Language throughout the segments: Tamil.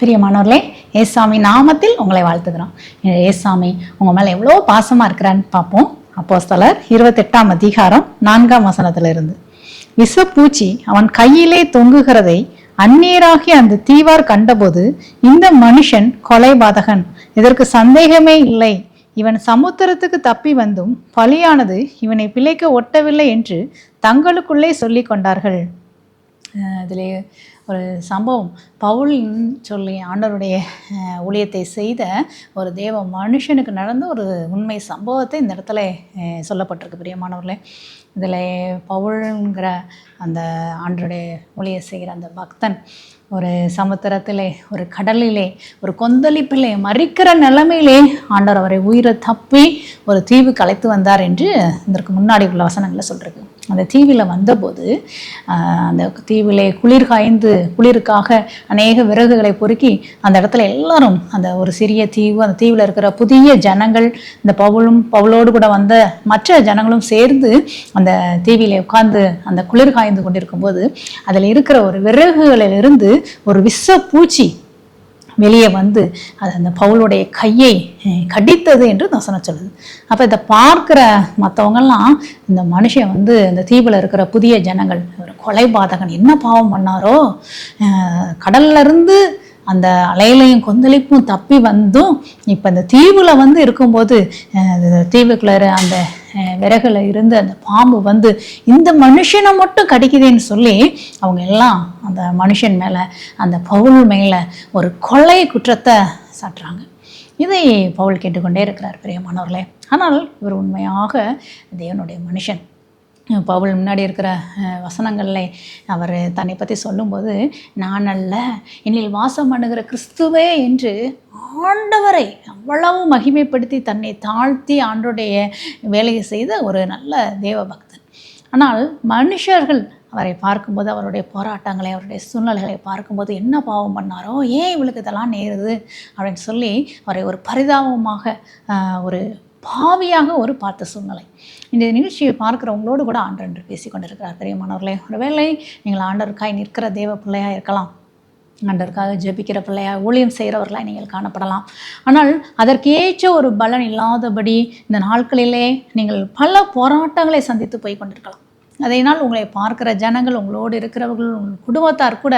பிரியமானவர்களே ஏசாமி நாமத்தில் உங்களை வாழ்த்துக்கிறோம் ஏசாமி உங்கள் மேலே எவ்வளோ பாசமாக இருக்கிறான்னு பார்ப்போம். அப்போ அப்போஸ்தலர் இருபத்தெட்டாம் அதிகாரம் நான்காம் வசனத்திலிருந்து. விஷப்பூச்சி அவன் கையிலே தொங்குகிறதை அந்நீராகி அந்த தீவார் கண்டபோது இந்த மனுஷன் கொலைபாதகன் இதற்கு சந்தேகமே இல்லை. இவன் சமுத்திரத்துக்கு தப்பி வந்தும் பலியானது இவனை பிழைக்க ஒட்டவில்லை என்று தங்களுக்குள்ளே சொல்லி கொண்டார்கள் இதிலே ஒரு சம்பவம். பவுல்னு சொல்லி ஆண்டவருடைய ஊழியத்தை செய்த ஒரு தேவ மனுஷனுக்கு நடந்த ஒரு உண்மை சம்பவத்தை இந்த இடத்துல சொல்லப்பட்டிருக்கு பிரியமானவர்களே. இதில் பவுல்ங்கிற அந்த ஆண்டருடைய ஊழிய செய்கிற அந்த பக்தன் ஒரு சமுத்திரத்திலே ஒரு கடலிலே ஒரு கொந்தளிப்பிலே மறிக்கிற நிலைமையிலே ஆண்டவர் அவரை உயிரை தப்பி ஒரு தீவு கலைத்து வந்தார் என்று இதற்கு முன்னாடி உள்ள வசனங்களை சொல்கிறது அந்த தீவில் வந்தபோது அந்த தீவிலே குளிர் காய்ந்து குளிருக்காக அநேக விறகுகளை பொறுக்கி அந்த இடத்துல எல்லாரும் அந்த ஒரு சிறிய தீவு அந்த தீவில் இருக்கிற புதிய ஜனங்கள் இந்த பவுலும் பவுலோடு கூட வந்த மற்ற ஜனங்களும் சேர்ந்து அந்த தீவிலே உட்கார்ந்து அந்த குளிர் காய்ந்து கொண்டிருக்கும் போது அதில் இருக்கிற ஒரு விறகுகளிலிருந்து ஒரு விஷ பூச்சி வெளியே வந்து அது அந்த பவுலுடைய கையை கடித்தது என்று வசனம் சொல்லுது. அப்போ இதை பார்க்குற மற்றவங்கெல்லாம் இந்த மனுஷன் வந்து இந்த தீவில் இருக்கிற புதிய ஜனங்கள் ஒரு கொலைபாதகன் என்ன பாவம் பண்ணாரோ அஹ், அந்த அலையிலையும் கொந்தளிப்பும் தப்பி வந்தும் இப்போ இந்த தீவில் வந்து இருக்கும்போது தீவுக்குள்ளே அந்த விறகுல இருந்து அந்த பாம்பு வந்து இந்த மனுஷனை மட்டும் கடிக்குதேன்னு சொல்லி அவங்க எல்லாம் அந்த மனுஷன் மேலே அந்த பவுல் மேலே ஒரு கொலை குற்றத்தை சாட்டுறாங்க. இதை பவுல் கேட்டுக்கொண்டே இருக்கிறார் பிரியமானவர்களே. ஆனால் இவர் உண்மையாக தேவனுடைய மனுஷன். பவுல் முன்னாடி இருக்கிற வசனங்களில் அவர் தன்னை பற்றி சொல்லும்போது நான் அல்ல என்னில் வாசம் பண்ணுகிற கிறிஸ்துவே என்று ஆண்டவரை அவ்வளவு மகிமைப்படுத்தி தன்னை தாழ்த்தி ஆண்டோடைய வேலையை செய்த ஒரு நல்ல தேவ பக்தன். ஆனால் மனுஷர்கள் அவரை பார்க்கும்போது அவருடைய போராட்டங்களை அவருடைய சூழ்நிலைகளை பார்க்கும்போது என்ன பாவம் பண்ணாரோ ஏன் இவளுக்கு இதெல்லாம் நேருது? அப்படின்னு சொல்லி அவரை ஒரு பரிதாபமாக ஒரு பாவியாக ஒரு பார்த்த சூழ்நிலை. இந்த நிகழ்ச்சியை பார்க்குறவங்களோடு கூட ஆண்டர் என்று பேசி கொண்டிருக்கிறார் பெரியமானவர்களே ஒருவேளை நீங்கள் ஆண்டருக்காய் நிற்கிற தேவ பிள்ளையாக இருக்கலாம். ஆண்டருக்காக ஜெபிக்கிற பிள்ளையாக ஊழியம் செய்கிறவர்களாக நீங்கள் காணப்படலாம். ஆனால் அதற்கேற்ற ஒரு பலன் இல்லாதபடி இந்த நாட்களிலே நீங்கள் பல போராட்டங்களை சந்தித்து போய் கொண்டிருக்கலாம் அதையினால் உங்களை பார்க்குற ஜனங்கள் உங்களோடு இருக்கிறவர்கள் உங்கள் குடும்பத்தார் கூட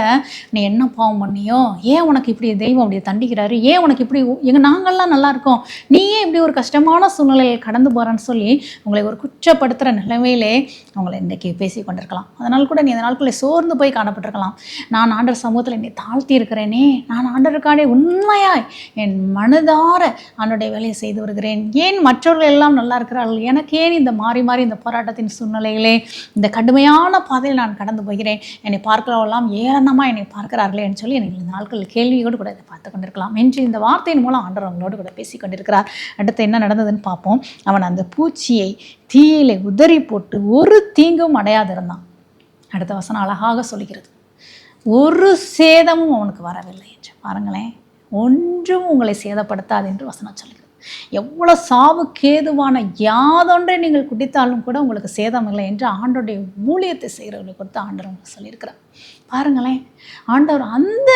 நீ என்ன பாவம் பண்ணியோ? ஏன் உனக்கு இப்படி தெய்வம் அப்படி தண்டிக்கிறாரு? ஏன் உனக்கு இப்படி எங்கள் நாங்கள்லாம் நல்லா இருக்கோம். நீ ஏன் இப்படி ஒரு கஷ்டமான சூழ்நிலையில் கடந்து போகிறேன்னு சொல்லி உங்களை ஒரு குற்றப்படுத்துகிற நிலைமையிலே உங்களை இன்றைக்கி பேசி கொண்டிருக்கலாம். அதனால் கூட நீ அந்த நாட்களில் சோர்ந்து போய் காணப்பட்டிருக்கலாம். நான் ஆண்டர் சமூகத்தில் என்னை தாழ்த்தி இருக்கிறேனே. நான் ஆண்டருக்கானே உண்மையாய் என் மனதார ஆண்டோடைய வேலையை செய்து வருகிறேன். ஏன் மற்றவர்கள் எல்லாம் நல்லா இருக்கிறார்கள்? எனக்கு ஏன் இந்த மாறி மாறி இந்த போராட்டத்தின் சூழ்நிலையிலே இந்த கடுமையான பாதையில் நான் கடந்து போகிறேன். என்னை பார்க்கிறவெல்லாம் ஏளனமாக என்னை பார்க்கிறார்களே என்று சொல்லி எனக்கு இந்த நாட்கள் கேள்வியோடு கூட இதை பார்த்து கொண்டிருக்கலாம். என்று இந்த வார்த்தையின் மூலம் ஆண்டவர் அவங்களோடு கூட பேசி கொண்டிருக்கிறார். அடுத்து என்ன நடந்ததுன்னு பார்ப்போம். அவன் அந்த பூச்சியை தீயிலே உதறி போட்டு ஒரு தீங்கும் அடையாதிருந்தான். அடுத்த வசனம் அழகாக சொல்கிறது ஒரு சேதமும் அவனுக்கு வரவில்லை என்று. பாருங்களேன். ஒன்றும் உங்களை சேதப்படுத்தாது என்று வசனம் சொல்லுங்கள் எவ்வளோ சாவுக்கேதுவான யாதொன்றை நீங்கள் குடித்தாலும் கூட உங்களுக்கு சேதம் இல்லை என்று ஆண்டோடைய ஊழியத்தை செய்கிறவர்களை கொடுத்து ஆண்டவர் உங்களுக்கு சொல்லியிருக்கிறார். பாருங்களேன் ஆண்டவர் அந்த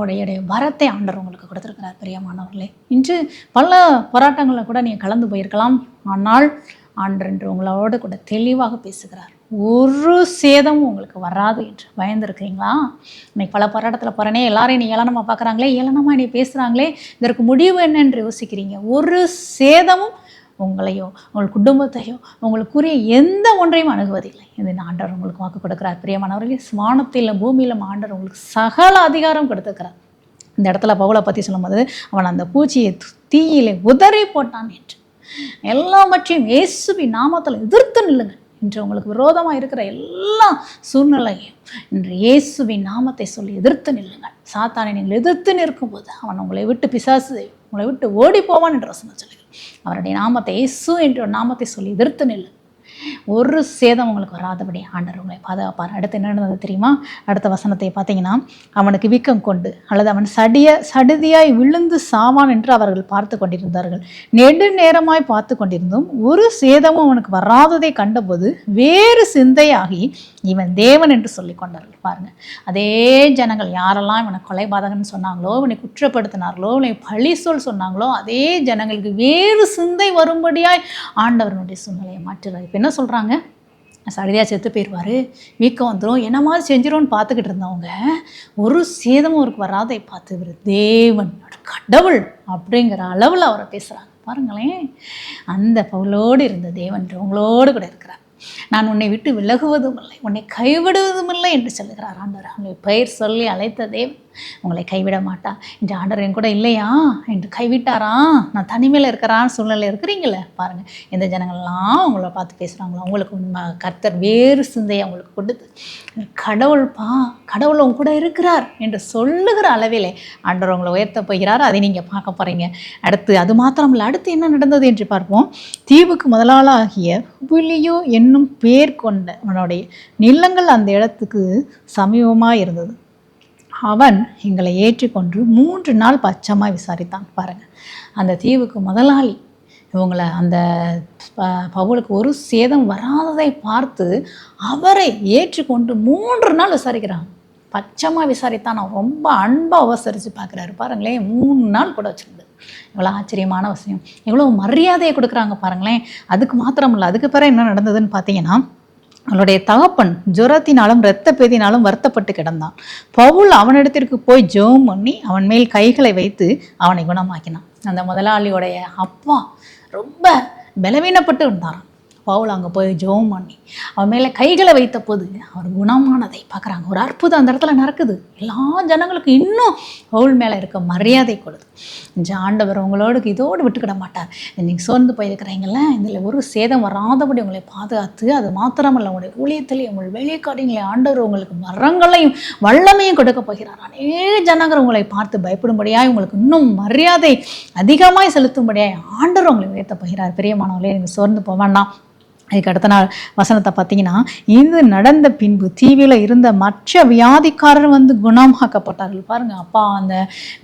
உடைய வரத்தை ஆண்டவர் உங்களுக்கு கொடுத்துருக்கிறார் பெரியமானவர்களே. இன்று பல போராட்டங்களில் கூட நீங்கள் கலந்து போயிருக்கலாம். ஆனால் ஆண்டர் உங்களோட கூட தெளிவாக பேசுகிறார். ஒரு சேதமும் உங்களுக்கு வராது என்று. பயந்துருக்கிறீங்களா? இன்னைக்கு பல போராட்டத்தில் போகிறனே எல்லாரையும் நீ ஏளனமாக பார்க்குறாங்களே ஏளனமாக நீ பேசுகிறாங்களே இதற்கு முடிவு என்னென்று யோசிக்கிறீங்க? ஒரு சேதமும் உங்களையோ உங்கள் குடும்பத்தையோ உங்களுக்குரிய எந்த ஒன்றையும் அணுகுவதில்லை. இது ஆண்டவர் உங்களுக்கு வாக்கு கொடுக்கிறார். பிரியமானவர்களே ஸ்வானத்தில் பூமியிலும் ஆண்டவர் உங்களுக்கு சகல அதிகாரம் கொடுத்துக்கிறார் இந்த இடத்துல பவுலை பற்றி சொல்லும்போது அவன் அந்த பூச்சியை தீயிலே உதறி போட்டான் என்று. எல்லாவற்றையும் இயேசுவின் நாமத்தில் எதிர்த்து நில்லுங்கள் இன்று உங்களுக்கு விரோதமாக இருக்கிற எல்லா சூழ்நிலையும் இன்று இயேசுவின் நாமத்தை சொல்லி எதிர்த்து நில்லுங்கள். சாத்தானை நீங்கள் எதிர்த்து நிற்கும்போது அவன் உங்களை விட்டு பிசாசு உங்களை விட்டு ஓடி போவான் என்று வசனம் சொல்லுங்கள் அவருடைய நாமத்தை இயேசு என்ற நாமத்தை சொல்லி எதிர்த்து நில்லு. ஒரு சேதம் உங்களுக்கு வராதபடி ஆண்டவர் உங்களை பாதுகாப்பார். அடுத்து என்ன நடந்தது தெரியுமா? அடுத்த வசனத்தை பார்த்தீங்கன்னா அவனுக்கு வீக்கம் கொண்டு அல்லது அவன் சடிய சடுதியாய் விழுந்து சாவான் என்று அவர்கள் பார்த்து கொண்டிருந்தார்கள். நெடு நேரமாய் பார்த்து கொண்டிருந்தும் ஒரு சேதமும் அவனுக்கு வராததை கண்டபோது வேறு சிந்தையாகி இவன் தேவன் என்று சொல்லி கொண்டார்கள். பாருங்க. அதே ஜனங்கள் யாரெல்லாம் இவனை கொலைபாதகன் சொன்னாங்களோ இவனை குற்றப்படுத்தினார்களோ இவனை பழி சொல் சொன்னாங்களோ அதே ஜனங்களுக்கு வேறு சிந்தை வரும்படியாய் ஆண்டவனுடைய சூழ்நிலையை மாற்றுறாரு இப்போ என்ன சொல்கிறாங்க சடிதியாக செத்து போயிடுவார் வீக்கம் வந்துடும் என்ன மாதிரி செஞ்சிரும்னு பார்த்துக்கிட்டு இருந்தவங்க ஒரு சேதமும் அவருக்கு வராதை பார்த்து இவர் தேவன் கடவுள் அப்படிங்கிற அளவில் அவரை பேசுகிறாங்க பாருங்களேன். அந்த பவுலோடு இருந்த தேவன் உங்களோடு கூட இருக்கிறார். நான் உன்னை விட்டு விலகுவதும் இல்லை உன்னை கைவிடுவதும் இல்லை என்று சொல்லுகிறார் ஆண்டவர். அவனை பெயர் சொல்லி அழைத்த தேவன் உங்களை கைவிட மாட்டா. இந்த ஆண்டவர் என் கூட இல்லையா? என்று கைவிட்டாரா? நான் தனிமையில் இருக்கிறான் சூழ்நிலை இருக்கிறீங்களே? பாருங்கள் எந்த ஜனங்கள்லாம் உங்களை பார்த்து பேசுகிறாங்களோ அவங்களுக்கு கர்த்தர் வேறு சிந்தையை அவங்களுக்கு கொடுத்து கடவுள்பா கடவுள் உங்க கூட இருக்கிறார் என்று சொல்லுகிற அளவிலே ஆண்டவர் உங்களை உயர்த்த போகிறார். அதை நீங்கள் பார்க்க போகிறீங்க அடுத்து அது மாத்திரம் இல்லை அடுத்து என்ன நடந்தது என்று பார்ப்போம். தீவுக்கு முதலாளாகிய புலியோ என்னும் பேர் கொண்ட அவனுடைய நிலங்கள் அந்த இடத்துக்கு சமீபமாக இருந்தது. அவன் எங்களை ஏற்றிக்கொண்டு மூன்று நாள் பச்சமாக விசாரித்தான். பாருங்கள் அந்த தீவுக்கு முதலாளி இவங்களை அந்த ப- பவுலுக்கு ஒரு சேதம் வராததை பார்த்து அவரை ஏற்றுக்கொண்டு மூன்று நாள் விசாரிக்கிறான். பச்சமாக விசாரித்தான் நான் ரொம்ப அன்பாக உபசரித்து பார்க்குறாரு. பாருங்களேன் மூணு நாள் கூட வச்சுருந்தது. எவ்வளோ ஆச்சரியமான விஷயம். எவ்வளோ மரியாதையை கொடுக்குறாங்க பாருங்களேன். அதுக்கு மாத்திரம் இல்லை அதுக்கு பிறகு என்ன நடந்ததுன்னு பார்த்தீங்கன்னா அவளுடைய தகப்பன் ஜுரத்தினாலும் இரத்த பேதினாலும் வருத்தப்பட்டு கிடந்தான். பவுல் அவனிடத்திற்கு போய் ஜோம் பண்ணி அவன் மேல் கைகளை வைத்து அவனை குணமாக்கினான். அந்த முதலாளியோடைய அப்பா ரொம்ப பலவீனப்பட்டு இருந்தாராம். பவுல் அங்கே போய் ஜோம் பண்ணி அவன் மேலே கைகளை வைத்த போது அவர் குணமானதை பார்க்குறாங்க. ஒரு அற்புதம் அந்த இடத்துல நடக்குது. எல்லா ஜனங்களுக்கும் இன்னும் பவுல் மேலே இருக்க மரியாதை கொடுது இந்த ஆண்டவர் உங்களோடு இதோடு விட்டுக்கிட மாட்டார். நீங்கள் சோர்ந்து போயிருக்கிறீங்கள இதில் ஒரு சேதம் வராதபடி உங்களை பாதுகாத்து அது மாத்திரமல்ல உங்களுடைய ஊழியத்திலையும் உங்கள் வெளிக்காரியங்களை ஆண்டவர் உங்களுக்கு மரங்களையும் வல்லமையும் கொடுக்க போகிறார். அநேக ஜனங்கள் உங்களை பார்த்து பயப்படும்படியாய் உங்களுக்கு இன்னும் மரியாதை அதிகமாய் செலுத்தும்படியாய் ஆண்டவர் உங்களை உயர்த்த போகிறார். பெரியமானவர்களே நீங்கள் சோர்ந்து போவேண்டாம் அதுக்கு அடுத்த நாள் வசனத்தை பார்த்தீங்கன்னா இது நடந்த பின்பு தீவில இருந்த மற்ற வியாதிக்காரர் வந்து குணமாக்கப்பட்டார்கள். பாருங்க அப்பா அந்த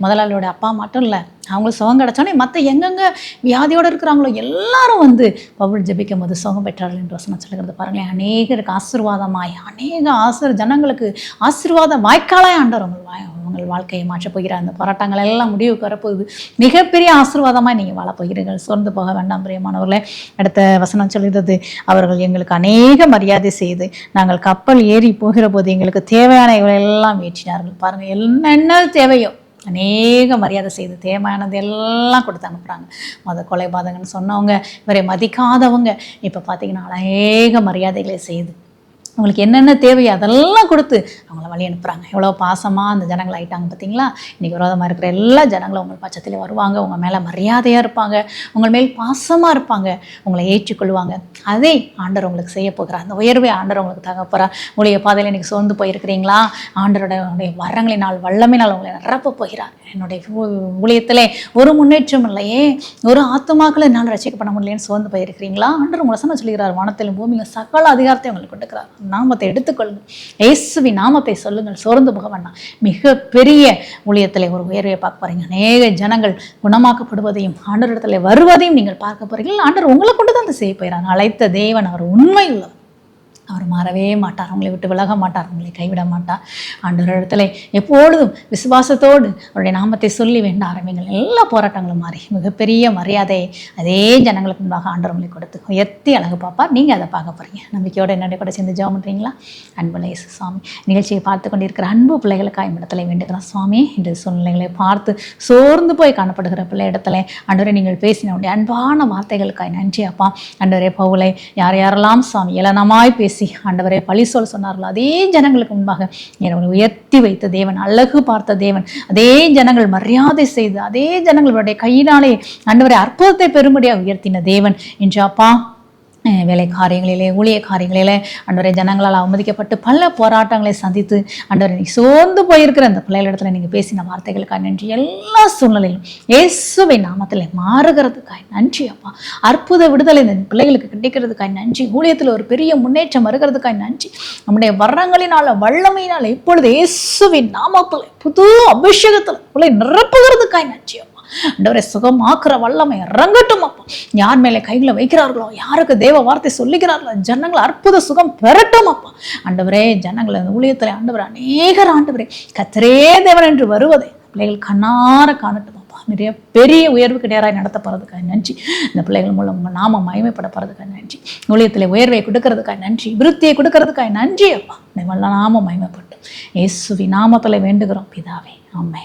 முதலாளியோட அப்பா மட்டும் இல்லை அவங்களுக்கு சுகம் கிடச்சோன்னே மற்ற எங்கெங்க வியாதியோடு இருக்கிறாங்களோ எல்லாரும் வந்து பவுல் ஜபிக்கும் போது சுகம் பெற்றார்கள் என்று வசனம் சொல்லுகிறது. பாருங்களேன் அநேகருக்கு ஆசீர்வாதமாய் அநேக ஆசிர் ஜனங்களுக்கு ஆசீர்வாத வாய்க்காலாய் ஆண்டவர் உங்கள் வாய் உங்கள் வாழ்க்கையை மாற்றப் போகிறார். அந்த போராட்டங்கள் எல்லாம் முடிவுக்கு வரப்போகுது. மிகப்பெரிய ஆசீர்வாதமாக நீங்கள் வாழப்போகிறீர்கள் சோர்ந்து போக வேண்டாம் பிரியமானவர்களே. அடுத்த வசனம் சொல்கிறது அவர்கள் எங்களுக்கு அநேக மரியாதை செய்து நாங்கள் கப்பல் ஏறி போகிற போது எங்களுக்கு தேவையான இவர்கள் எல்லாம் ஏற்றினார்கள். பாருங்கள் என்னென்ன தேவையோ. அநேக மரியாதை செய்து தேவையானது எல்லாம் கொடுத்து அனுப்புகிறாங்க மத கொலைபாதகன்னு சொன்னவங்க இவரை மதிக்காதவங்க. இப்போ பார்த்தீங்கன்னா அநேக மரியாதைகளை செய்து அவங்களுக்கு என்னென்ன தேவையோ அதெல்லாம் கொடுத்து அவங்கள வழி அனுப்புகிறாங்க எவ்வளோ பாசமாக அந்த ஜனங்கள் ஆயிட்டாங்க பார்த்தீங்களா இன்றைக்கி விரோதமாக இருக்கிற எல்லா ஜனங்களும் உங்கள் பட்சத்தில் வருவாங்க. உங்கள் மேலே மரியாதையாக இருப்பாங்க. உங்கள் மேல் பாசமாக இருப்பாங்க. உங்களை ஏற்றுக்கொள்வாங்க. அதே ஆண்டவர் உங்களுக்கு செய்ய போகிறார். அந்த உயர்வை ஆண்டவர் உங்களுக்கு தக போகிறார் உங்களுடைய பாதையில் இன்றைக்கி சோர்ந்து போயிருக்கிறீங்களா? ஆண்டரோட வரங்களினால் வல்லமையினால் உங்களை நிரப்ப போகிறார். என்னுடைய ஊழியத்தில் ஊழியத்திலே ஒரு முன்னேற்றம் இல்லையே ஒரு ஆத்மாக்களை என்னால் ரசிக்கப்பட முடியலன்னு சோர்ந்து போயிருக்கிறீங்களா? ஆண்டவர் உங்களை சொன்ன சொல்கிறார் வானத்திலும் பூமியில் சகல அதிகாரத்தை உங்களுக்கு கொடுக்குறாரு. நாமத்தை எடுத்துக்கொள்ளுங்கள் இயேசுவி நாமத்தை சொல்லுங்கள். சோர்ந்து போக மிக மிகப்பெரிய ஊழியத்தில் ஒரு உயர்வை பார்க்க போறீங்க. அநேக ஜனங்கள் குணமாக்கப்படுவதையும் ஆண்டவரிடத்துல வருவதையும் நீங்கள் பார்க்க போறீர்கள் ஆண்டவர் உங்களை கொண்டு தான் அந்த செய்ய போயிறாங்க அழைத்த தேவன் அவர் உண்மை உள்ளவர் அவர் மாறவே மாட்டார். அவங்களை விட்டு விலக மாட்டார். அவங்களை கைவிட மாட்டார். ஆண்டவர் இடத்துல எப்பொழுதும் விசுவாசத்தோடு அவருடைய நாமத்தை சொல்லி வேண்ட ஆரம்பிங்கள். எல்லா போராட்டங்களும் மாறி மிகப்பெரிய மரியாதை அதே ஜனங்களுக்கு முன்பாக ஆண்டவர் கொடுத்து உயர்த்தி அழகு பார்ப்பார். நீங்கள் அதை பார்க்க போகிறீங்க நம்பிக்கையோடு என்னுடைய கூட சேர்ந்து ஜெபம் பண்ணுறீங்களா அன்புள்ள இயேசு சுவாமி நிகழ்ச்சியை பார்த்து கொண்டிருக்கிற அன்பு பிள்ளைகளுக்காக இடத்துல வேண்டுகிறோம். சுவாமி இந்த சூழ்நிலைகளை பார்த்து சோர்ந்து போய் காணப்படுகிற பிள்ளை இடத்துல ஆண்டவரை நீங்கள் பேசின உடைய அன்பான வார்த்தைகளுக்காக நன்றி அப்பா. ஆண்டவரே பவுலை யார் யாரெல்லாம் சுவாமி இளனமாய் பேசி ஆண்டவரே பழி சொல்ல சொன்னார்களோ. அதே ஜனங்களுக்கு முன்பாக என்னை உயர்த்தி வைத்த தேவன் அழகு பார்த்த தேவன் அதே ஜனங்கள் மரியாதை செய்து அதே ஜனங்களுடைய கையினாலே ஆண்டவரை அற்புதத்தை பெறும்படியாக உயர்த்தின தேவன். என்று அப்பா வேலை காரியங்களிலே ஊழிய காரியங்களிலே ஆண்டவரே ஜனங்களால் அவமதிக்கப்பட்டு பல போராட்டங்களை சந்தித்து ஆண்டவரே நீ சோர்ந்து போயிருக்கிற அந்த பிள்ளைகளிடத்துல நீங்கள் பேசின வார்த்தைகளுக்காக நன்றி. எல்லா சூழ்நிலையிலும் இயேசுவை நாமத்தில் மாறுகிறதுக்காய் நன்றி அப்பா. அற்புத விடுதலை இந்த பிள்ளைகளுக்கு கிடைக்கிறதுக்காய் நன்றி. ஊழியத்தில் ஒரு பெரிய முன்னேற்றம் வருகிறதுக்காக நன்றி. நம்முடைய வர்ணங்களினால வல்லமையினால் இப்பொழுது இயேசுவின் நாமத்தில் புது அபிஷேகத்தில் பிள்ளை நிரப்புகிறதுக்காய் நன்றி அப்பா. ஆண்டவரை சுகமாக்குற வல்லமை இறங்கட்டும் அப்பா. யார் மேலே கைகளை வைக்கிறார்களோ யாருக்கு தேவ வார்த்தை சொல்லுகிறார்களோ ஜனங்கள் அற்புத சுகம் பெறட்டும் அப்பா. ஆண்டவரே ஜனங்கள் அந்த ஊழியத்தில் ஆண்டவர் அநேகர் ஆண்டவரே கத்திரே தேவன் என்று வருவதை பிள்ளைகள் கண்ணார காணட்டும் அப்பா. நிறைய பெரிய உயர்வு கிடையாராய் நடத்த நன்றி. இந்த பிள்ளைகள் மூலம் உங்கள் நாம மயமைப்படப்படுறதுக்காக நன்றி. ஊழியத்தில் உயர்வை கொடுக்கறதுக்காக நன்றி. விருத்தியை கொடுக்கறதுக்காக நன்றி அப்பா. நாம மயமைப்பட்டோம் இயேசுவி நாமத்தில் வேண்டுகிறோம் பிதாவே. ஆமை